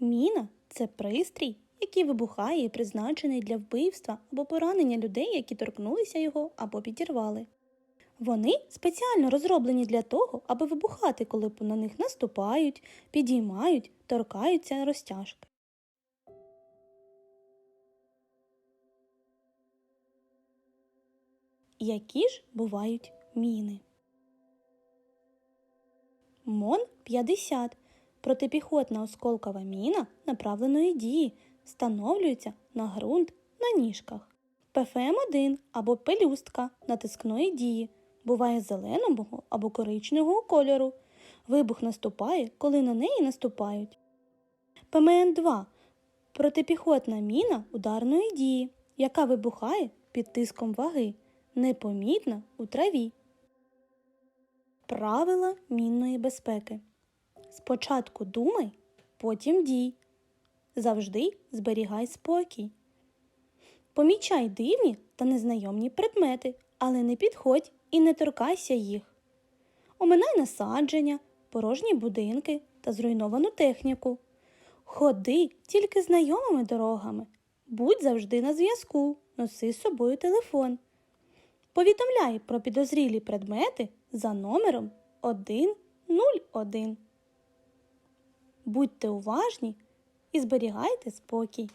Міна це пристрій, який вибухає і призначений для вбивства або поранення людей, які торкнулися його або підірвали. Вони спеціально розроблені для того, аби вибухати, коли на них наступають, підіймають, торкаються розтяжки. Які ж бувають міни? МОН-50 протипіхотна осколкова міна направленої дії встановлюється на ґрунт на ніжках. ПФМ-1 або пелюстка натискної дії буває зеленого або коричневого кольору. Вибух наступає, коли на неї наступають. ПМН-2 протипіхотна міна ударної дії, яка вибухає під тиском ваги, непомітна у траві. Правила мінної безпеки. Спочатку думай, потім дій. Завжди зберігай спокій. Помічай дивні та незнайомні предмети, але не підходь і не торкайся їх. Оминай насадження, порожні будинки та зруйновану техніку. Ходи тільки знайомими дорогами. Будь завжди на зв'язку, носи з собою телефон. Повідомляй про підозрілі предмети за номером 101. Будьте уважні і зберігайте спокій.